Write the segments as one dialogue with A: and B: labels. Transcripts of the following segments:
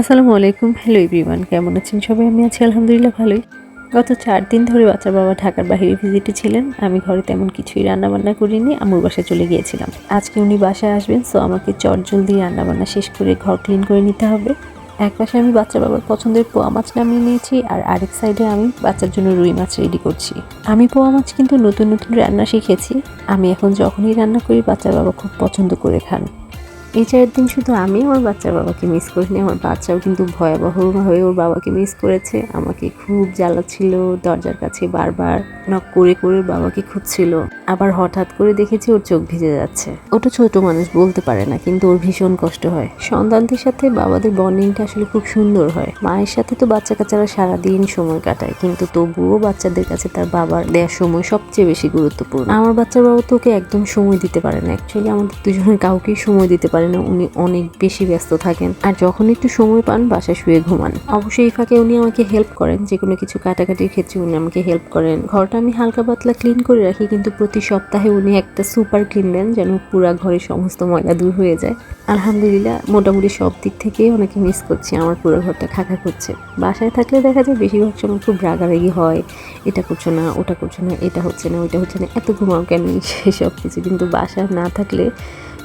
A: আসসালামু আলাইকুম। Hello everyone কেমন আছেন সবাই? আমি আছি আলহামদুলিল্লাহ ভালোই। গত চার দিন ধরে বাচ্চার বাবা ঢাকার বাইরে ভিজিটে ছিলেন। আমি ঘরে তেমন কিছুই রান্নাবান্না করিনি আমুর বাসায় চলে গিয়েছিলাম। আজকে উনি বাসায় আসবেন সো আমাকে চট জলদি রান্না বান্না শেষ করে ঘর ক্লিন করে নিতে হবে। এক পাশে আমি বাচ্চা বাবার পছন্দের পোয়া মাছ নামিয়ে নিয়েছি, আর আরেক সাইডে আমি বাচ্চার জন্য রুই মাছ রেডি করছি। আমি পোয়া মাছ কিন্তু নতুন নতুন রান্না শিখেছি। আমি এখন যখনই রান্না করি বাচ্চার বাবা খুব পছন্দ করে খান। এই চার দিন শুধু আমি আমার বাচ্চার বাবাকে মিস করিনি, আমার বাচ্চাও কিন্তু ভয়াবহ হয়ে ওর বাবাকে মিস করেছে। আমাকে খুব জ্বালাচ্ছিল, দরজার কাছে বারবার নক করে করে বাবাকে খুঁজছিল। আবার হঠাৎ করে দেখেছি ওর চোখ ভিজে যাচ্ছে। ওটা ছোট মানুষ, বলতে পারে না, কিন্তু ওর ভীষণ কষ্ট হয়। সন্তানদের সাথে বাবাদের বন্ডিংটা আসলে খুব সুন্দর হয়। মায়ের সাথে তো বাচ্চা কাচ্চারা সারাদিন সময় কাটায়, কিন্তু তবুও বাচ্চাদের কাছে তার বাবার দেওয়ার সময় সবচেয়ে বেশি গুরুত্বপূর্ণ। আমার বাচ্চার বাবা তো ওকে একদম সময় দিতে পারে না। অ্যাকচুয়ালি আমাদের দুজনের কাউকেই সময় দিতে পারে না উনি অনেক বেশি ব্যস্ত থাকেন। আর যখন একটু সময় পান, বাসায় শুয়ে ঘুমান। অবশ্যই এই ফাঁকে উনি আমাকে হেল্প করেন। যে কোনো কিছু কাটাকাটির ক্ষেত্রে উনি আমাকে হেল্প করেন। ঘরটা আমি হালকা পাতলা ক্লিন করে রাখি, কিন্তু প্রতি সপ্তাহে উনি একটা সুপার ক্লিন দেন, যেন পুরা ঘরের সমস্ত ময়লা দূর হয়ে যায়। আলহামদুলিল্লাহ, মোটামুটি সব দিক থেকেই অনেকে মিস করছি। আমার পুরো ঘরটা খাকা করছে। বাসায় থাকলে দেখা যায় বেশিরভাগ সময় খুব রাগারাগি হয়। এটা করছ না, ওটা করছ না, এটা হচ্ছে না, ওইটা হচ্ছে না, এত ঘুমাও কেন? সেসব কিছু কিন্তু বাসায় না থাকলে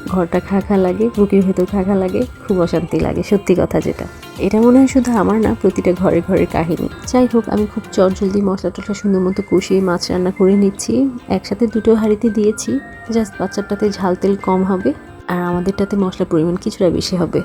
A: ঘরটা খাখা লাগে, বুকের ভেতর খাখা লাগে, খুব অশান্তি লাগে, সত্যি কথা যেটা। এটা মনে হয় শুধু আমার না, প্রতিটা ঘরে ঘরে কাহিনী। যাই হোক, আমি খুব চট জলদি মশলা টশলা সুন্দর মতো কষিয়ে মাছ রান্না করে নিচ্ছি। একসাথে দুটো হাঁড়িতে দিয়েছি, জাস্ট বাচ্চাটাতে ঝাল তেল কম হবে, আর আমাদেরটাতে মশলার পরিমাণ কিছুটা বেশি হবে।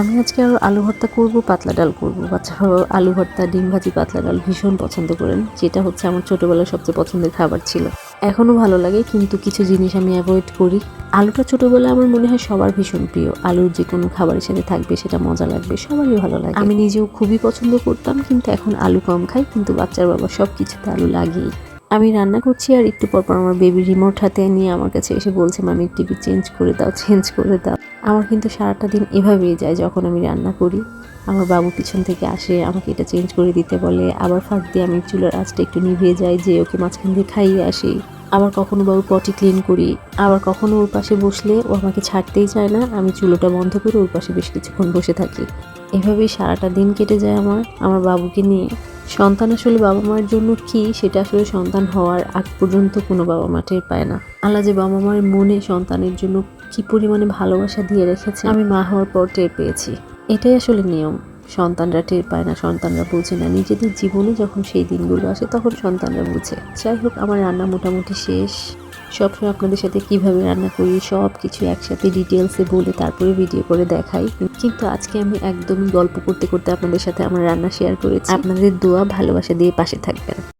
A: আমি আজকে আরও আলু ভর্তা করব, পাতলা ডাল করব। বাচ্চা আলু ভর্তা, ডিম ভাজি, পাতলা ডাল ভীষণ পছন্দ করেন, যেটা হচ্ছে আমার ছোটোবেলার সবচেয়ে পছন্দের খাবার ছিল। এখনও ভালো লাগে, কিন্তু কিছু জিনিস আমি অ্যাভয়েড করি। আলুটা ছোটোবেলায় আমার মনে হয় সবার ভীষণ প্রিয়। আলুর যে কোনো খাবারের সাথে থাকবে, সেটা মজা লাগবে, সবারই ভালো লাগে। আমি নিজেও খুবই পছন্দ করতাম, কিন্তু এখন আলু কম খাই, কিন্তু বাচ্চার বাবা সব কিছুতে আলু লাগিয়ে আমি রান্না করছি, আর একটু পর পর আমার বেবি রিমোট হাতে নিয়ে আমার কাছে এসে বলছে, মামি টিভি চেঞ্জ করে দাও চেঞ্জ করে দাও। আমার কিন্তু সারাটা দিন এভাবেই যায় যখন আমি রান্না করি। আমার বাবু পিছন থেকে আসে, আমাকে এটা চেঞ্জ করে দিতে বলে। আবার ফাঁক দিয়ে আমি চুলার আঁচটা একটু নিভিয়ে যাই যে ওকে মাঝখান দিয়ে খাইয়ে আসি। আবার কখনো বাবু পটি ক্লিন করি। আবার কখনো ওর পাশে বসলে ও আমাকে ছাড়তেই চায় না। আমি চুলোটা বন্ধ করে ওর পাশে বেশ কিছুক্ষণ বসে থাকি। এভাবেই সারাটা দিন কেটে যায় আমার আমার বাবুকে নিয়ে। সন্তান আসলে বাবা মার জন্য কি, সেটা আসলে সন্তান হওয়ার আগ পর্যন্ত কোনো বাবা মা টের পায় না। আল্লাহ যে বাবা মার মনে সন্তানের জন্য কি পরিমাণে ভালোবাসা দিয়ে রেখেছে। আমি মা হওয়ার পর টের পেয়েছি। এটাই আসলে নিয়ম। সন্তানরা টের পায় না, সন্তানরা বোঝে না। নিজেদের জীবনে যখন সেই দিনগুলো আসে, তখন সন্তানরা বুঝে। যাই হোক, আমার রান্না মোটামুটি শেষ। সবসময় আপনাদের সাথে কীভাবে রান্না করি সব কিছু একসাথে ডিটেলসে বলে তারপরে ভিডিও করে দেখাই। কিন্তু আজকে আমি একদমই গল্প করতে করতে আপনাদের সাথে আমার রান্না শেয়ার করেছি। আপনাদের দোয়া ভালোবাসা দিয়ে পাশে থাকবেন।